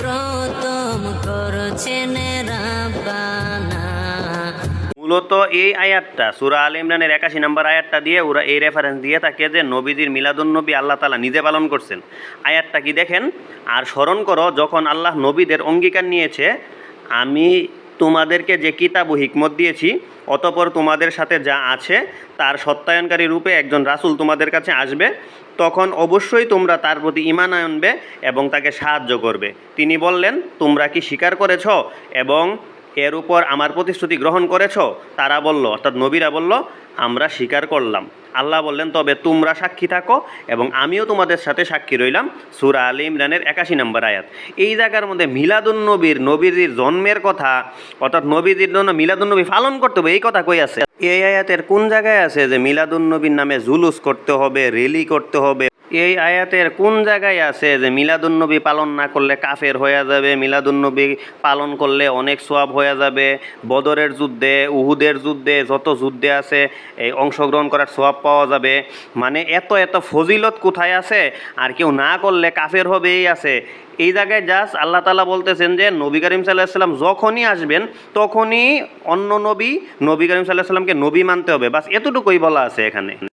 প্রথম করছেন মূলত এই আয়াতটা, সুরা আল ইমরানের একাশি নম্বর আয়াতটা দিয়ে ওরা এই রেফারেন্স দিয়ে থাকে যে নবীজির মিলাদুন্নবী আল্লাহ তালা নিজে পালন করছেন। আয়াতটা কি দেখেন? আর স্মরণ করো, যখন আল্লাহ নবীদের অঙ্গীকার নিয়েছে, আমি তোমাদেরকে যে কিতাব ও হিকমত দিয়েছি, অতপর তোমাদের সাথে যা আছে, তার সত্যায়নকারী রূপে একজন রাসুল তোমাদের কাছে আসবে। তখন অবশ্যই তোমরা তার প্রতি ইমান আনবে এবং তাকে সাহায্য করবে। তিনি বললেন, তোমরা কি স্বীকার করেছ এবং এর উপর আমার প্রতিশ্রুতি গ্রহণ করেছ? তারা বলল, অর্থাৎ নবীরা বলল, আমরা স্বীকার করলাম। আল্লাহ বললেন, তবে তোমরা সাক্ষী থাকো এবং আমিও তোমাদের সাথে সাক্ষী রইলাম। সুরা আলী ইমরানের একাশি নম্বর আয়াত। এই জায়গার মধ্যে মিলাদুন নবীর নবীজির জন্মের কথা, অর্থাৎ নবীজির জন্য মিলাদুন নবী পালন করতে হবে, এই কথা কই আছে? এই আয়াতের কোন জায়গায় আছে যে মিলাদুন নবীর নামে জুলুস করতে হবে, রেলি করতে হবে এই আয়াতের কোন জায়গায় আছে যে মিলাদুন্নবী পালন না করলে কাফের হয়ে যাবে? মিলাদুন্নবী পালন করলে অনেক সোয়াব হয়ে যাবে। বদরের যুদ্ধে, উহুদের যুদ্ধে যত যুদ্ধে আছে, এই অংশগ্রহণ করার সোয়াব পাওয়া যাবে। মানে এত এত ফজিলত কোথায় আছে? আর কেউ না করলে কাফের হবেই আছে। এই জায়গায় জাস্ট আল্লাহ তালা বলতেছেন যে, নবী করিম সাল্লাহ সাল্লাম যখনই আসবেন, তখনই অন্য নবী নবী করিম সাল্লাহ সাল্লামকে নবী মানতে হবে। বাস এতটুকুই বলা আছে এখানে।